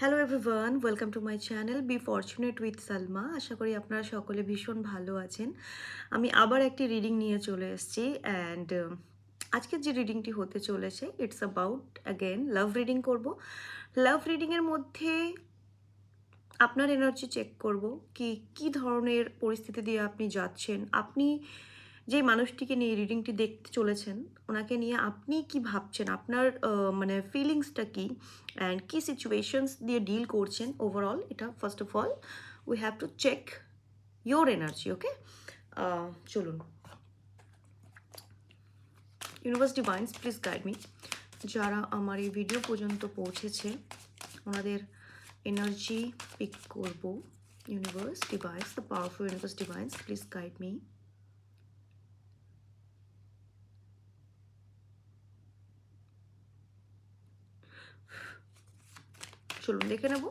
Hello everyone welcome to my channel be fortunate with Salma আশা করি আপনারা সকলে ভীষণ ভালো আছেন। আমি আবার একটি রিডিং নিয়ে চলে এসেছি অ্যান্ড আজকের যে রিডিংটি হতে চলেছে it's about again love reading করব। লাভ রিডিংয়ের মধ্যে আপনার এনার্জি চেক করব, কি কি ধরনের পরিস্থিতি দিয়ে আপনি যাচ্ছেন। আপনি যে মানুষটিকে নিয়ে রিডিংটি দেখতে চলেছেন, ওনাকে নিয়ে আপনি কি ভাবছেন? আপনার মানে ফিলিংসটা কি? অ্যান্ড কী সিচুয়েশনস দিয়ে ডিল করছেন ওভারঅল এটা first of all we have to check your energy okay চলুন। Universe divines please guide me যারা আমার এই ভিডিও পর্যন্ত পৌঁছেছে, ওনাদের এনার্জি পিক করব। Universe divines the powerful universe divines please guide me চলুন দেখে নেব।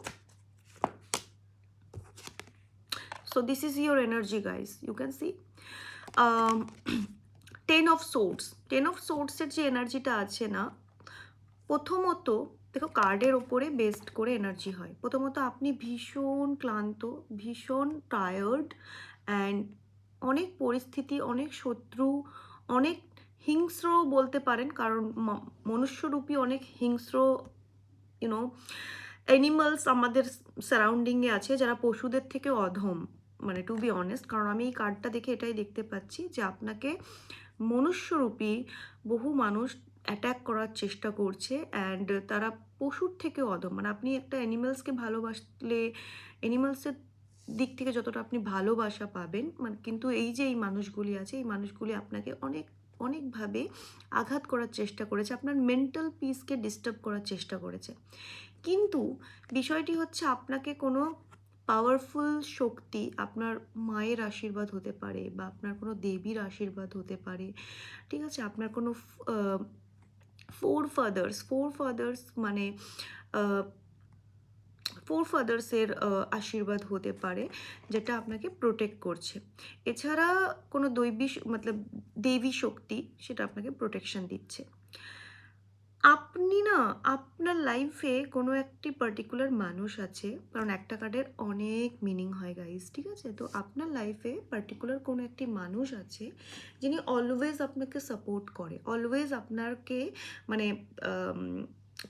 So this is your guys. You can see um, ten of swords ten of সোর্টসের যে এনার্জিটা আছে না প্রথমত দেখো কার্ডের ওপরে বেসড করে এনার্জি হয়। প্রথমত আপনি ভীষণ ক্লান্ত ভীষণ টায়ার্ড অ্যান্ড অনেক পরিস্থিতি অনেক শত্রু অনেক হিংস্র বলতে পারেন কারণ মনুষ্যরূপী অনেক হিংস্র ইউনো অ্যানিমালস আমাদের সারাউন্ডিংয়ে আছে যারা পশুদের থেকে অধম মানে টু বি অনেস্ট কারণ আমি এই কার্ডটা দেখে এটাই দেখতে পাচ্ছি যে আপনাকে মনুষ্যরূপী বহু মানুষ অ্যাট্যাক করার চেষ্টা করছে অ্যান্ড তারা পশুর থেকে অধম। মানে আপনি একটা অ্যানিমালসকে ভালোবাসলে অ্যানিমালসের দিক থেকে যতটা আপনি ভালোবাসা পাবেন মানে কিন্তু এই যে এই মানুষগুলি আছে, এই মানুষগুলি আপনাকে অনেক, অনেকভাবে আঘাত করার চেষ্টা করেছে, আপনার মেন্টাল পিসকে ডিস্টার্ব করার চেষ্টা করেছে। কিন্তু বিষয়টি হচ্ছে আপনাকে কোনো পাওয়ারফুল শক্তি আপনার মায়ের আশীর্বাদ হতে পারে বা আপনার কোনো দেবীর আশীর্বাদ হতে পারে, ঠিক আছে? আপনার কোনো ফোর ফাদার্স ফোর ফাদার্স মানে ফোর ফাদার্সের আশীর্বাদ হতে পারে যেটা আপনাকে প্রোটেক্ট করছে। এছাড়া কোনো দৈবী মতলব দেবী শক্তি সেটা আপনাকে প্রোটেকশন দিচ্ছে। আপনি না আপনার লাইফে কোনো একটি পার্টিকুলার মানুষ আছে, কারণ একটা কার্ডের অনেক মিনিং হয় গাইজ ঠিক আছে? তো আপনার লাইফে পার্টিকুলার কোনো একটি মানুষ আছে, যিনি অলওয়েজ আপনাকে সাপোর্ট করে অলওয়েজ আপনাকে মানে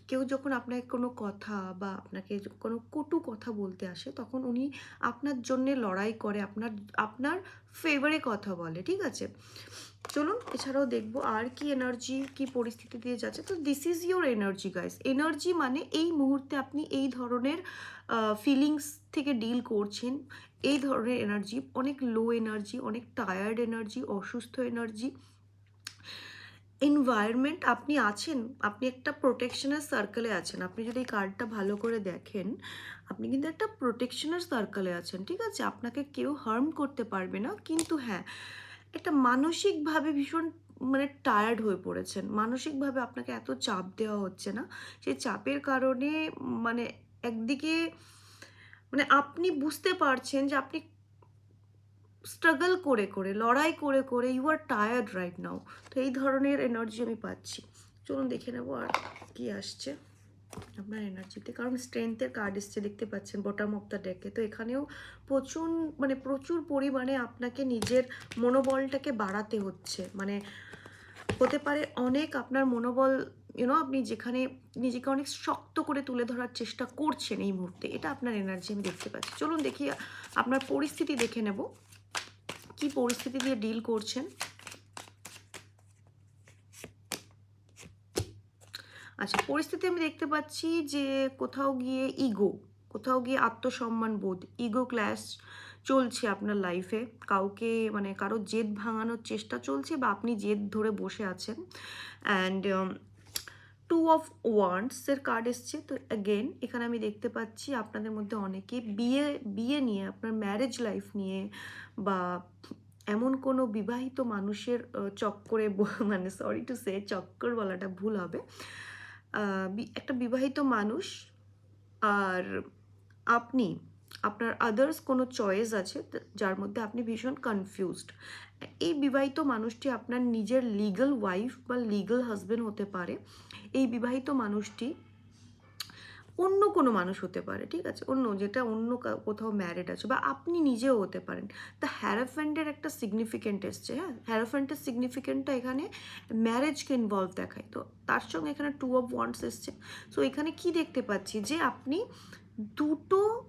কেউ যখন আপনাকে কোনো কথা বা আপনাকে কোনো কটু কথা বলতে আসে, তখন উনি আপনার জন্যে লড়াই করে, আপনার আপনার ফেভারে কথা বলে, ঠিক আছে? চলুন এছাড়াও দেখব আর কি এনার্জি কি পরিস্থিতি দিয়ে যাচ্ছে। তো this is your energy guys energy মানে এই মুহূর্তে আপনি এই ধরনের ফিলিংস থেকে ডিল করছেন। এই ধরনের এনার্জি অনেক লো এনার্জি অনেক টায়ার্ড এনার্জি অসুস্থ এনার্জি এনভায়রনমেন্ট আপনি আছেন, আপনি একটা প্রোটেকশনের সার্কেলে আছেন। আপনি যদি এই কার্ডটা ভালো করে দেখেন, আপনি কিন্তু একটা প্রোটেকশনের সার্কেলে আছেন, ঠিক আছে? আপনাকে কেউ হার্ম করতে পারবে না। কিন্তু হ্যাঁ একটা মানসিকভাবে ভীষণ মানে টায়ার্ড হয়ে পড়েছেন। মানসিকভাবে আপনাকে এত চাপ দেওয়া হচ্ছে না। সেই চাপের কারণে মানে একদিকে মানে আপনি বুঝতে পারছেন যে আপনি স্ট্রাগল করে করে, লড়াই করে করে you are tired right now তো এই ধরনের এনার্জি আমি পাচ্ছি। চলুন দেখে নেব আর কি আসছে। আপনার এনার্জিতে কারণ স্ট্রেংথের কার্ড এসছে, দেখতে পাচ্ছেন বটম অফ দ্য ডেকে তো এখানেও প্রচুর মানে প্রচুর পরিমাণে আপনাকে নিজের মনোবলটাকে বাড়াতে হচ্ছে। মানে হতে পারে অনেক আপনার মনোবল ইউনো আপনি যেখানে নিজেকে অনেক শক্ত করে তুলে ধরার চেষ্টা করছেন এই মুহূর্তে, এটা আপনার এনার্জি আমি দেখতে পাচ্ছি। চলুন দেখি, আপনার পরিস্থিতি দেখে নেব। কি পরিস্থিতি দিয়ে ডিল করছেন? আচ্ছা পরিস্থিতি আমি দেখতে পাচ্ছি যে কোথাও গিয়ে ইগো কোথাও গিয়ে আত্মসম্মান বোধ ইগো ক্ল্যাশ চলছে আপনার লাইফে কাউকে মানে কারও জেদ ভাঙানোর চেষ্টা চলছে বা আপনি জেদ ধরে বসে আছেন। অ্যান্ড টু অফ ওয়ান্ডসের কার্ড এসছে। তো অ্যাগেন এখানে আমি দেখতে পাচ্ছি আপনাদের মধ্যে অনেকে বিয়ে বিয়ে নিয়ে, আপনার ম্যারেজ লাইফ নিয়ে বা এমন কোনো বিবাহিত মানুষের চক্করে মানে সরি টু সে চক্কর বলাটা ভুল হবে। একটা বিবাহিত মানুষ আর আপনি, আপনার আদার্স কোনো চয়েস আছে যার মধ্যে আপনি ভীষণ কনফিউজড এই বিবাহিত মানুষটি আপনার নিজের লিগাল ওয়াইফ বা লিগাল হাজবেন্ড হতে পারে। এই বিবাহিত মানুষটি অন্য কোনো মানুষ হতে পারে, ঠিক আছে? অন্য যেটা অন্য কোথাও ম্যারিড আছে বা আপনি নিজেও হতে পারেন। তা হ্যারাফ্যান্টের একটা সিগনিফিকেন্ট এসছে হ্যাঁ? হ্যারাফ্যান্টের সিগনিফিকেন্টটা এখানে ম্যারেজকে ইনভলভ দেখায়। তো তার সঙ্গে এখানে টু অফ ওয়ান্টস এসছে। সো এখানে কি দেখতে পাচ্ছি যে আপনি দুটো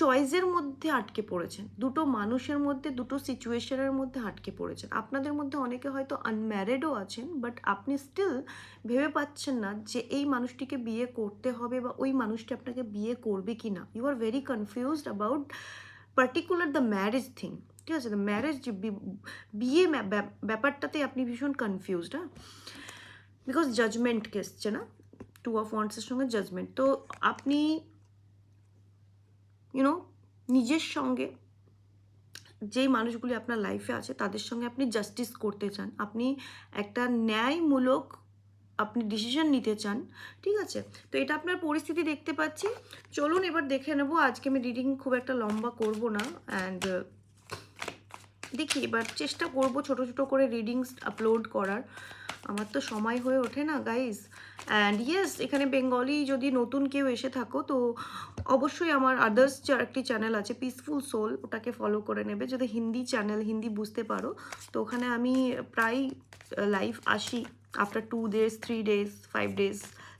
চয়েসের মধ্যে আটকে পড়েছেন। দুটো মানুষের মধ্যে, দুটো সিচুয়েশনের মধ্যে আটকে পড়েছেন। আপনাদের মধ্যে অনেকে হয়তো আনম্যারিডও আছেন বাট আপনি স্টিল ভেবে পাচ্ছেন না যে এই মানুষটিকে বিয়ে করতে হবে বা ওই মানুষটি আপনাকে বিয়ে করবে কি না you are very confused about particular the marriage thing ঠিক আছে? দ্য ম্যারেজ বিয়ে ব্যাপ- ব্যাপারটাতে আপনি ভীষণ কনফিউজড হ্যাঁ? বিকজ জাজমেন্টকে এসছে না? টু অফ ওয়ান্টসের সঙ্গে জাজমেন্ট তো আপনি ইউনো নিজের সঙ্গে যেই মানুষগুলি আপনার লাইফে আছে, তাদের সঙ্গে আপনি জাস্টিস করতে চান, আপনি একটা ন্যায়মূলক আপনি ডিসিশন নিতে চান, ঠিক আছে? তো এটা আপনার পরিস্থিতি দেখতে পাচ্ছি। চলুন এবার দেখে নেব, আজকে আমি রিডিং খুব একটা লম্বা করব না অ্যান্ড দেখি, এবার চেষ্টা করব ছোট ছোট করে রিডিংস আপলোড করার। আমার তো সময় হয়ে ওঠে না গাইজ অ্যান্ড ইয়েস এখানে বেঙ্গলি যদি নতুন কেউ এসে থাকো, তো অবশ্যই আমার আদার্স একটি চ্যানেল আছে পিসফুল সোল ওটাকে ফলো করে নেবে। যদি হিন্দি চ্যানেল হিন্দি বুঝতে পারো, তো ওখানে আমি প্রায় লাইভ আসি। After two days three days five days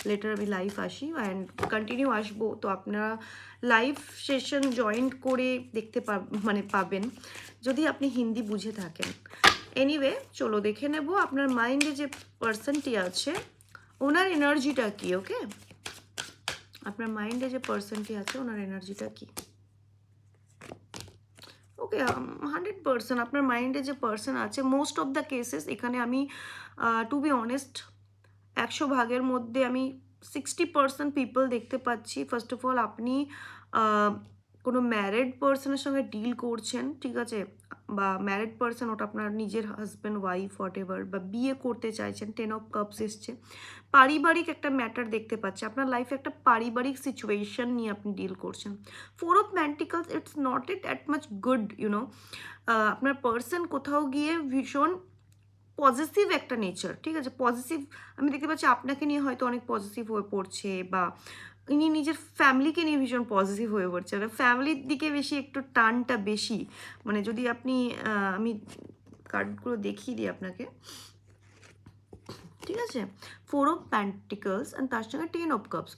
later আমি লাইভ আসি। অ্যান্ড কন্টিনিউ আসব। তো আপনারা লাইভ সেশন জয়েন্ট করে দেখতে পা মানে পাবেন। যদি আপনি হিন্দি বুঝে থাকেন। এনিওয়ে চলো দেখে নেব। আপনার মাইন্ডে যে পার্সনটি আছে ওনার এনার্জিটা কি, ওকে? আপনার মাইন্ডে যে পার্সনটি আছে, ওনার এনার্জিটা কি? ওকে হান্ড্রেড পার্সেন্ট আপনার মাইন্ডে যে পার্সন আছে মোস্ট অফ দ্য কেসেস এখানে আমি টু বি অনেস্ট একশো ভাগের মধ্যে আমি সিক্সটি পার্সেন্ট পিপল দেখতে পাচ্ছি। ফার্স্ট অফ অল আপনি কোনো ম্যারিড পার্সনের সঙ্গে ডিল করছেন, ঠিক আছে? বা ম্যারিড পার্সন ওটা আপনার নিজের হাজব্যান্ড ওয়াইফ হোয়াট এভার বা বিয়ে করতে চাইছেন টেন অফ কাপস এসছে। পারিবারিক একটা ম্যাটার দেখতে পাচ্ছে। আপনার লাইফে একটা পারিবারিক সিচুয়েশন নিয়ে আপনি ডিল করছেন। Four of pentacles it's not it at much good you know আপনার পার্সন কোথাও গিয়ে ভীষণ পজিটিভ একটা নেচার ঠিক আছে? পজিটিভ আমি দেখতে পাচ্ছি আপনাকে নিয়ে হয়তো অনেক পজিটিভ হয়ে পড়ছে বা ইনি নিজের ফ্যামিলিকে নিয়ে ভীষণ পজিটিভ হয়ে পড়ছে। মানে ফ্যামিলির দিকে বেশি একটু টানটা বেশি। মানে যদি আপনি আমি কার্ডগুলো দেখিয়ে দিই আপনাকে। ঠিক আছে? ফোর অফ প্যান্টিকলস অ্যান্ড তার সঙ্গে টেন অফ কাপস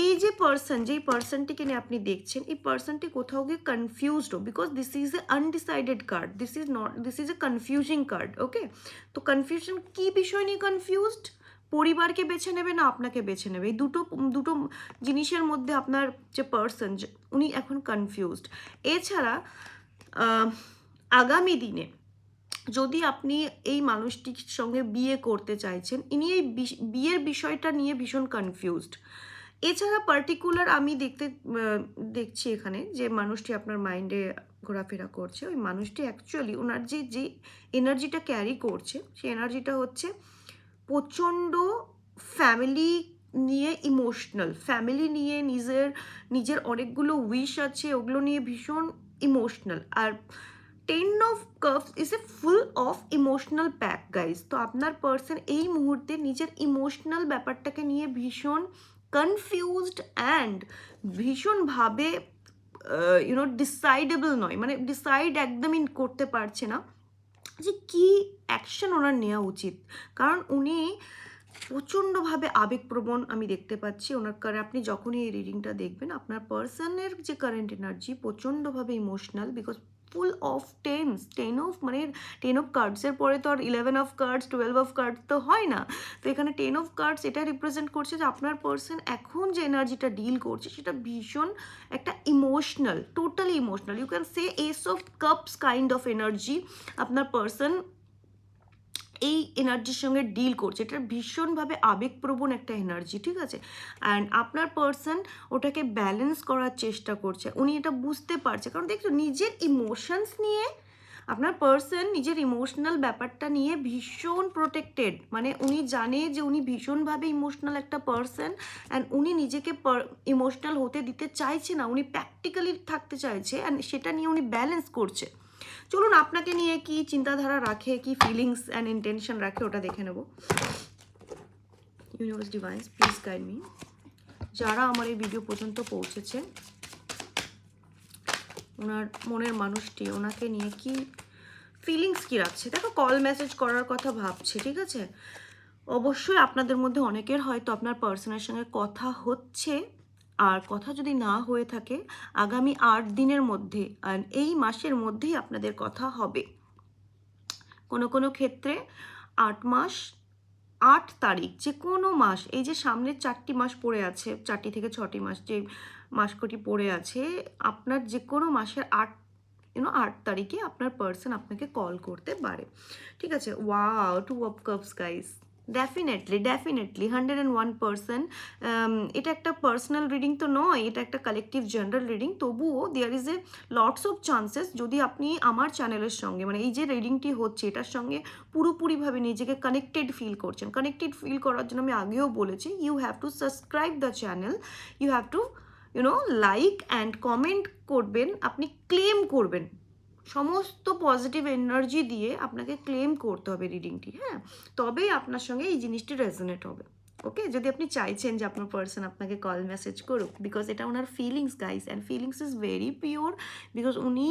এই যে পার্সন যেই পার্সনটিকে নিয়ে আপনি দেখছেন, এই পার্সনটি কোথাও গিয়ে confused because this is a undecided card this is not this is a confusing card okay তো কনফিউশন কি বিষয় নিয়ে কনফিউজড পরিবারকে বেছে নেবে না আপনাকে বেছে নেবে? এই দুটো দুটো জিনিসের মধ্যে আপনার যে পার্সন উনি এখন কনফিউজড এছাড়া আগামী দিনে যদি আপনি এই মানুষটির সঙ্গে বিয়ে করতে চাইছেন, ইনি এই বিয়ের বিষয়টা নিয়ে ভীষণ কনফিউজড এছাড়া পার্টিকুলার আমি দেখতে দেখছি এখানে যে মানুষটি আপনার মাইন্ডে ঘোরাফেরা করছে। ওই মানুষটি অ্যাকচুয়ালি ওনার যে যে এনার্জিটা ক্যারি করছে, সেই এনার্জিটা হচ্ছে প্রচণ্ড ফ্যামিলি নিয়ে ইমোশনাল ফ্যামিলি নিয়ে নিজের নিজের অনেকগুলো উইশ আছে, ওগুলো নিয়ে ভীষণ emotional R ten of cups is a full of emotional pack guys তো আপনার পার্সন এই মুহূর্তে নিজের ইমোশনাল ব্যাপারটাকে নিয়ে ভীষণ কনফিউজড অ্যান্ড ভীষণভাবে ইউনো ডিসাইডেবল নয় মানে ডিসাইড একদমই করতে পারছে না। যে কি অ্যাকশন ওনার নেওয়া উচিত? কারণ উনি প্রচণ্ডভাবে আবেগপ্রবণ আমি দেখতে পাচ্ছি। ওনার কারণে আপনি যখনই এই রিডিংটা দেখবেন, আপনার পার্সনের যে কারেন্ট এনার্জি প্রচণ্ডভাবে emotional because full of tense ten of মানে টেন অফ কার্ডসের পরে তো আর eleven of cards twelve of cards তো হয় না। তো এখানে টেন অফ কার্ডস এটা রিপ্রেজেন্ট করছে যে আপনার পার্সন এখন যে এনার্জিটা ডিল করছে, সেটা ভীষণ একটা emotional totally emotional. You can say Ace of Cups kind of energy আপনার পার্সন এই এনার্জির সঙ্গে ডিল করছে। এটা ভীষণভাবে আবেগপ্রবণ একটা এনার্জি ঠিক আছে? অ্যান্ড আপনার পার্সন ওটাকে ব্যালেন্স করার চেষ্টা করছে। উনি এটা বুঝতে পারছে। কারণ দেখছ, নিজের ইমোশনস নিয়ে আপনার পার্সন নিজের ইমোশনাল ব্যাপারটা নিয়ে ভীষণ প্রোটেক্টেড মানে উনি জানে যে উনি ভীষণভাবে ইমোশনাল একটা পার্সন অ্যান্ড উনি নিজেকে ইমোশনাল হতে দিতে চাইছে না। উনি প্র্যাকটিক্যালি থাকতে চাইছে অ্যান্ড সেটা নিয়ে উনি ব্যালেন্স করছে। চলুন আপনাকে নিয়ে কি চিন্তাধারা রাখে, কি ফিলিংস অ্যান্ড ইন্টেনশন রাখে ওটা দেখে নেব। Universe divines please guide me যারা আমার এই ভিডিও পর্যন্ত পৌঁছেছে ওনার মনের মানুষটি, ওনাকে নিয়ে কি ফিলিংস কী রাখছে? দেখো কল মেসেজ করার কথা ভাবছে, ঠিক আছে? অবশ্যই আপনাদের মধ্যে অনেকের হয়তো আপনার পার্সনের সঙ্গে কথা হচ্ছে। আর কথা যদি না হয়ে থাকে, আগামী আট দিনের মধ্যে আর এই মাসের মধ্যেই আপনাদের কথা হবে। কোনো কোনো ক্ষেত্রে আট মাস আট তারিখ যে কোনো মাস, এই যে সামনের চারটি মাস পড়ে আছে, চারটি থেকে ছটি মাস যে মাসকটি পড়ে আছে, আপনার যে কোনো মাসের আট ইউনো আট তারিখে আপনার পার্সন আপনাকে কল করতে পারে। ঠিক আছে? Wow two of cups guys definitely definitely hundred and one percent এটা একটা পার্সোনাল রিডিং তো নয়, এটা একটা কালেকটিভ জেনারেল রিডিং তবুও there is a lots of chances যদি আপনি আমার চ্যানেলের সঙ্গে মানে এই যে রিডিংটি হচ্ছে, এটার সঙ্গে পুরোপুরিভাবে নিজেকে কানেক্টেড ফিল করছেন। কানেক্টেড ফিল করার জন্য আমি আগেও বলেছি you have to subscribe the channel you have to you know like and comment করবেন, আপনি ক্লেম করবেন। সমস্ত পজিটিভ এনার্জি দিয়ে আপনাকে ক্লেম করতে হবে রিডিংটি হ্যাঁ? তবেই আপনার সঙ্গে এই জিনিসটি রেজনেট হবে ওকে যদি আপনি চাইছেন যে আপনার পার্সন আপনাকে কল মেসেজ করুক বিকজ এটা ওনার feelings guys and feelings is very pure because উনি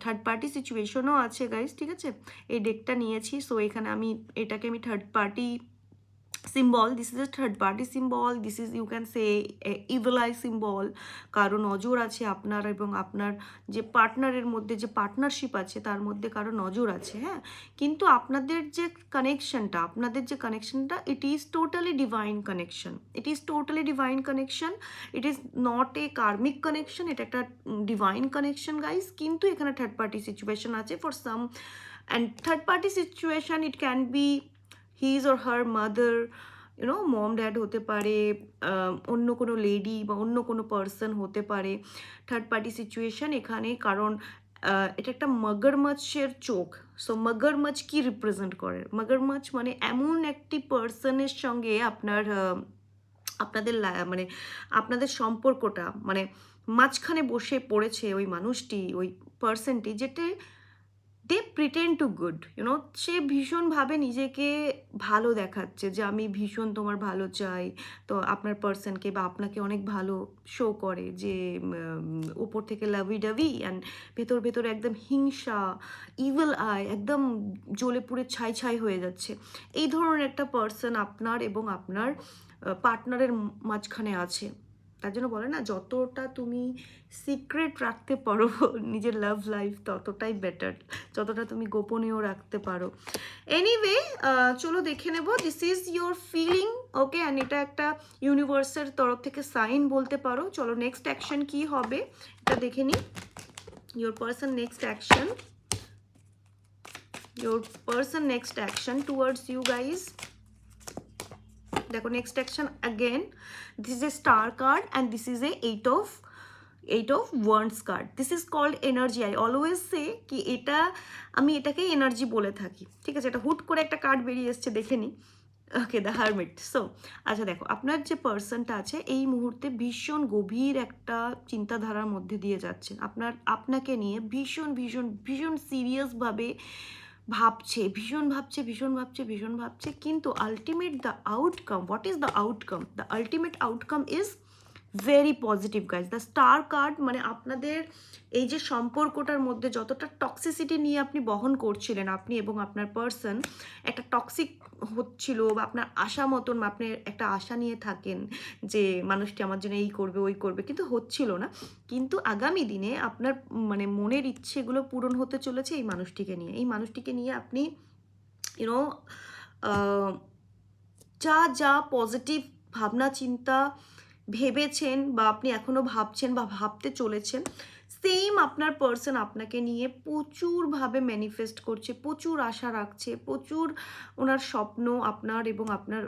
থার্ড পার্টি সিচুয়েশনও আছে গাইস ঠিক আছে? এই ডেকটা নিয়েছি সো এখানে আমি, এটাকে আমি third party symbol this is a third party symbol this is you can say evil eye symbol কারও নজর আছে আপনার এবং আপনার যে পার্টনারের মধ্যে যে পার্টনারশিপ আছে, তার মধ্যে কারও নজর আছে হ্যাঁ? কিন্তু আপনাদের যে কানেকশনটা আপনাদের যে কানেকশনটা it is totally divine connection it is totally divine connection it is not a karmic connection এটা একটা ডিভাইন কানেকশন গাইজ কিন্তু এখানে থার্ড পার্টি সিচুয়েশন আছে. For some and third party situation it can be his or her mother you know mom dad হতে পারে অন্য কোনো lady বা অন্য কোনো পার্সন হতে পারে। থার্ড পার্টি সিচুয়েশন এখানে কারণ এটা একটা মগরমাছের চোখ। সো মগরমাছ কি রিপ্রেজেন্ট করে? মগরমাছ মানে এমন একটি পার্সনের সঙ্গে আপনার আপনাদের মানে আপনাদের সম্পর্কটা মানে মাঝখানে বসে পড়েছে ওই মানুষটি, ওই পার্সনটি যেটা they pretend to good you you know সে ভীষণভাবে নিজেকে ভালো দেখাচ্ছে যে আমি ভীষণ তোমার ভালো চাই। তো আপনার পার্সনকে বা আপনাকে অনেক ভালো শো করে যে ওপর থেকে লাভি ডাভি অ্যান্ড ভেতর ভেতর একদম হিংসা ইভিল আই একদম জ্বলে পুড়ে ছাই ছাই হয়ে যাচ্ছে। এই ধরনের একটা পার্সন আপনার এবং আপনার পার্টনারের মাঝখানে আছে। তার জন্য বলে না, যতটা তুমি সিক্রেট রাখতে পারো নিজের লাভ লাইফ ততটাই বেটার যতটা তুমি গোপনীয় রাখতে পারো। এনিওয়ে চলো দেখে নেব this is your feeling okay and এটা একটা ইউনিভার্সের তরফ থেকে সাইন বলতে পারো। চলো নেক্সট অ্যাকশন কি হবে, এটা দেখে নিই your person next action your person next action towards you guys দেখো next action again this is a star card and this is a eight of eight of wands card this is called energy I always say কি এটা, আমি এটাকেই energy বলে থাকি। ঠিক আছে? এটা হুট করে একটা কার্ড বেরিয়ে এসছে, দেখে নিই ওকে দ্য হারমিট সো আচ্ছা দেখো, আপনার যে পার্সনটা আছে, এই মুহূর্তে ভীষণ গভীর একটা চিন্তাধারার মধ্যে দিয়ে যাচ্ছেন আপনার, আপনাকে নিয়ে ভীষণ ভীষণ ভীষণ সিরিয়াসভাবে ভাবছে, ভীষণ ভাবছে ভীষণ ভাবছে ভীষণ ভাবছে, কিন্তু ultimate the outcome what is the outcome the ultimate outcome is very positive guys the star card মানে আপনাদের এই যে সম্পর্কটার মধ্যে যতটা টক্সিসিটি নিয়ে আপনি বহন করছিলেন আপনি এবং আপনার পার্সন একটা টক্সিক হচ্ছিল বা আপনার আশা মতন বা আপনি একটা আশা নিয়ে থাকেন যে মানুষটি আমার জন্য এই করবে, ওই করবে, কিন্তু হচ্ছিল না। কিন্তু আগামী দিনে আপনার মানে মনের ইচ্ছেগুলো পূরণ হতে চলেছে এই মানুষটিকে নিয়ে। এই মানুষটিকে নিয়ে আপনি ইউনো যা যা পজিটিভ ভাবনা, চিন্তা ভেবেছেন বা আপনি এখনও ভাবছেন বা ভাবতে চলেছেন সেম আপনার পার্সন আপনাকে নিয়ে প্রচুরভাবে ম্যানিফেস্ট করছে, প্রচুর আশা রাখছে, প্রচুর ওনার স্বপ্ন আপনার এবং আপনার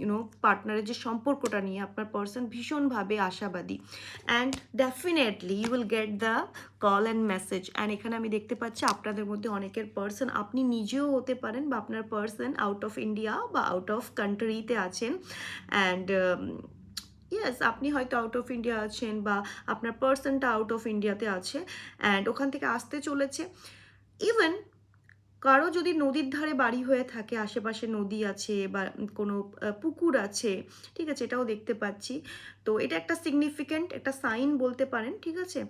ইউনো পার্টনারের যে সম্পর্কটা নিয়ে আপনার পার্সন ভীষণভাবে আশাবাদী। And definitely you will get the call and message and এখানে আমি দেখতে পাচ্ছি আপনাদের মধ্যে অনেকের পার্সন আপনি নিজেও হতে পারেন বা আপনার পার্সন আউট অফ ইন্ডিয়া বা আউট অফ কান্ট্রিতে আছেন। অ্যান্ড ইয়েস আপনি হয়তো আউট অফ ইন্ডিয়া আছেন বা আপনার পার্সনটা আউট অফ ইন্ডিয়াতে আছে অ্যান্ড ওখান থেকে আসতে চলেছে। ইভেন কারও যদি নদীর ধারে বাড়ি হয়ে থাকে, আশেপাশে নদী আছে বা কোনো পুকুর আছে, ঠিক আছে, এটাও দেখতে পাচ্ছি। তো এটা একটা সিগনিফিক্যান্ট একটা সাইন বলতে পারেন, ঠিক আছে?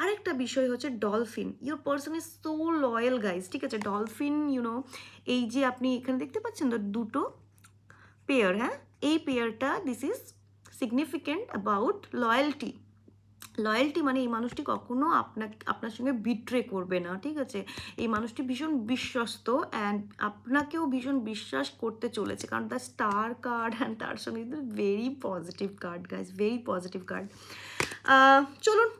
আরেকটা বিষয় হচ্ছে dolphin your person is so loyal guys ঠিক আছে? ডলফিন ইউনো এই যে আপনি এখানে দেখতে পাচ্ছেন তো দুটো পেয়ার হ্যাঁ? এই পেয়ারটা this is significant about loyalty loyalty মানে এই মানুষটি কখনো আপনার আপনার সঙ্গে বিট্রে করবে না, ঠিক আছে? এই মানুষটি ভীষণ বিশ্বস্ত অ্যান্ড আপনাকেও ভীষণ বিশ্বাস করতে চলেছে। কারণ তার স্টার কার্ড অ্যান্ড তার সঙ্গে কিন্তু very positive card guys very positive card চলুন,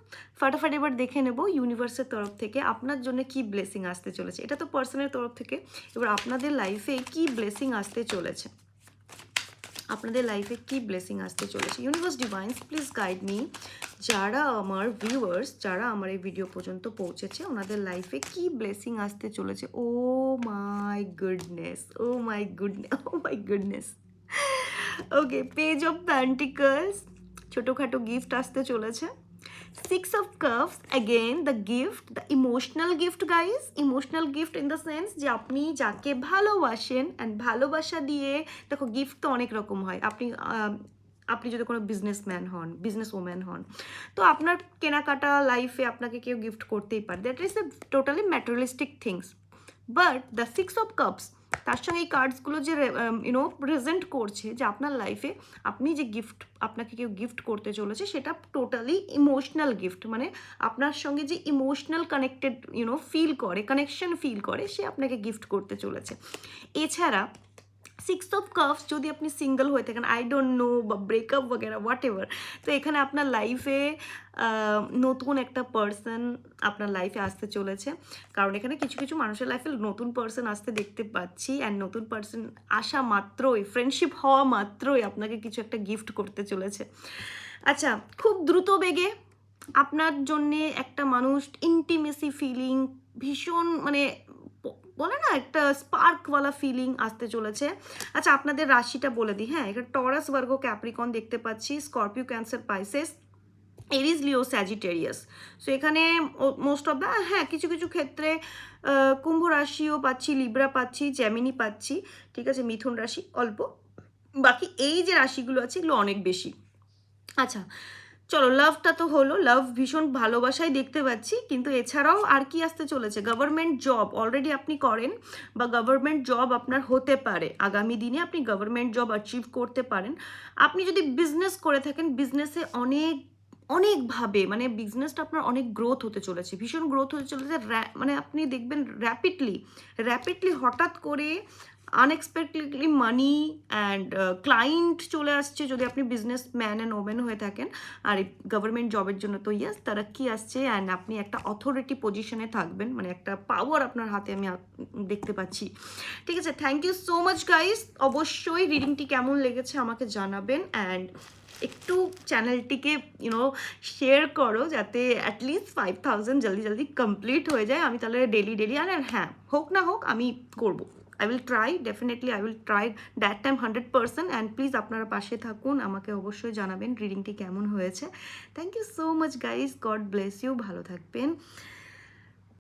ফাটাফাট এবার দেখে নেব ইউনিভার্সের তরফ থেকে আপনার জন্য কি ব্লেসিং আসতে চলেছে। এটা তো পার্সনের তরফ থেকে। এবার আপনাদের লাইফে কি ব্লেসিং আসতে চলেছে? আপনাদের লাইফে কি ব্লেসিং আসতে চলেছে? Universe divines please guide me যারা আমার ভিউয়ার্স যারা আমার এই ভিডিও পর্যন্ত পৌঁছেছে, ওনাদের লাইফে কি ব্লেসিং আসতে চলেছে? ও my goodness oh my goodness oh my goodness okay page of pentacles ছোটোখাটো গিফট আসতে চলেছে। Six of cups again the gift the emotional gift guys emotional gift in the sense যে আপনি যাকে ভালোবাসেন অ্যান্ড ভালোবাসা দিয়ে, দেখো গিফট তো অনেক রকম হয়। আপনি আপনি যদি কোনো বিজনেসম্যান হন বিজনেস ওম্যান হন, তো আপনার কেনাকাটা লাইফে আপনাকে কেউ গিফট করতেই পারে। That is a totally materialistic things but the six of cups তার সঙ্গে এই কার্ডসগুলো যে ইউনো প্রেজেন্ট করছে যে আপনার লাইফে আপনি যে গিফট আপনাকে কেউ গিফট করতে চলেছে, সেটা টোটালি ইমোশনাল গিফট মানে আপনার সঙ্গে যে emotional connected you know feel করে কানেকশন ফিল করে, সে আপনাকে গিফট করতে চলেছে। এছাড়া সিক্স অফ কাপস যদি আপনি সিঙ্গেল হয়ে থাকেন আই ডোন্ট নো বা ব্রেকআপ বগেরা হোয়াট এভার তো এখানে আপনার লাইফে নতুন একটা পার্সন আপনার লাইফে আসতে চলেছে। কারণ এখানে কিছু কিছু মানুষের লাইফে নতুন পার্সন আসতে দেখতে পাচ্ছি অ্যান্ড নতুন পার্সন আসা মাত্রই ফ্রেন্ডশিপ হওয়া মাত্রই আপনাকে কিছু একটা গিফট করতে চলেছে। আচ্ছা খুব দ্রুত বেগে আপনার জন্যে একটা মানুষ ইন্টিমেসি ফিলিং ভীষণ মানে বলে না, একটা স্পার্কওয়ালা ফিলিং আসতে চলেছে। আচ্ছা আপনাদের রাশিটা বলে দিই। হ্যাঁ এখানে টরাস বর্গ ক্যাপ্রিকন দেখতে পাচ্ছি Scorpio Cancer Pisces Aries Leo Sagittarius so এখানে মোস্ট অফ দ্য হ্যাঁ কিছু কিছু ক্ষেত্রে কুম্ভ রাশিও পাচ্ছি লিব্রা পাচ্ছি জ্যামিনি পাচ্ছি, ঠিক আছে, মিথুন রাশি অল্প। বাকি এই যে রাশিগুলো আছে, এগুলো অনেক বেশি। আচ্ছা চলো লাভটা তো হলো লাভ ভীষণ ভালোবাসাই দেখতে পাচ্ছি, কিন্তু এছাড়াও আর কি আসতে চলেছে? গভর্নমেন্ট জব অলরেডি আপনি করেন বা গভর্নমেন্ট জব আপনার হতে পারে, আগামী দিনে আপনি গভর্নমেন্ট জব অ্যাচিভ করতে পারেন। আপনি যদি বিজনেস করে থাকেন বিজনেসে অনেক অনেকভাবে মানে বিজনেসটা আপনার অনেক গ্রোথ হতে চলেছে। ভীষণ গ্রোথ হতে চলেছে। মানে আপনি দেখবেন র্যাপিডলি র্যাপিডলি হঠাৎ করে আনএক্সপেক্টেডলি মানি অ্যান্ড ক্লায়েন্ট চলে আসছে যদি আপনি বিজনেস ম্যান অ্যান্ড ওমেন হয়ে থাকেন। আর গভর্নমেন্ট জবের জন্য তো ইয়াস তারা কি আসছে? অ্যান্ড আপনি একটা অথরিটি পজিশনে থাকবেন মানে একটা পাওয়ার আপনার হাতে আমি দেখতে পাচ্ছি। ঠিক আছে thank you so much guys অবশ্যই রিডিংটি কেমন লেগেছে আমাকে জানাবেন। অ্যান্ড একটু চ্যানেলটিকে ইউনো শেয়ার করো যাতে অ্যাটলিস্ট ফাইভ থাউজেন্ড জলদি জলদি কমপ্লিট হয়ে যায়। আমি তাহলে ডেলি ডেলি আর হ্যাঁ হোক না হোক আমি করব। I will try definitely I will try that time hundred percent and please আপনারা পাশে থাকুন, আমাকে অবশ্যই জানাবেন রিডিংটি কেমন হয়েছে। Thank you so much guys God bless you ভালো থাকবেন।